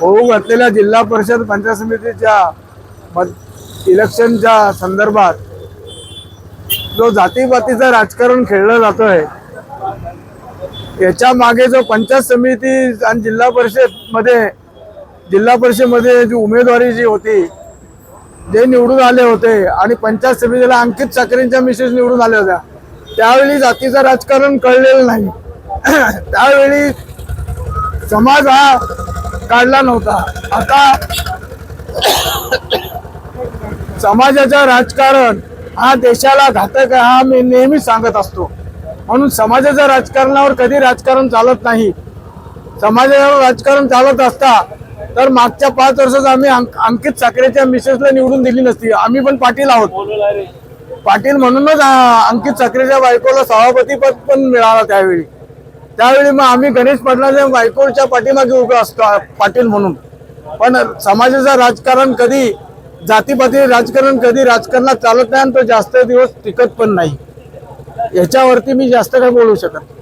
होऊ घातलेल्या जिल्हा परिषद पंचायत समितीच्या मत इलेक्शनच्या संदर्भात जो जातीपातीचं राजकारण खेळलं जातोय याच्या मागे जो पंचायत समिती आणि जिल्हा परिषदमध्ये जिल्हा परिषदमध्ये जी उमेदवारी जी होती जे निवडून आले होते आणि पंचायत समितीला अंकित साखरेंच्या मिसेस निवडून आल्या होत्या त्यावेळी जातीचं राजकारण कळलेलं नाही. त्यावेळी समाज हा काढला नव्हता. आता समाजाचं राजकारण हा देशाला घातक आहे हा मी नेहमीच सांगत असतो. म्हणून समाजाच्या राजकारणावर कधी राजकारण चालत नाही. समाजावर राजकारण चालत असता तर मागच्या पाच वर्षात आम्ही अंकित साखरेच्या मिसेसला निवडून दिली नसती. आम्ही पण पाटील आहोत. पाटील म्हणूनच अंकित साखरेच्या बायकोला सभापती पद पण मिळाला त्यावेळी. त्यावेळी मग आम्ही गणेश पाटलाच्या वायकोडच्या पाठीमागे उभे असतो पाटील म्हणून. पण समाजाचं राजकारण कधी जातीपाती राजकारण कधी राजकारणात चालत नाही आणि तो जास्त दिवस टिकत पण नाही. याच्यावरती मी जास्त काय बोलू शकत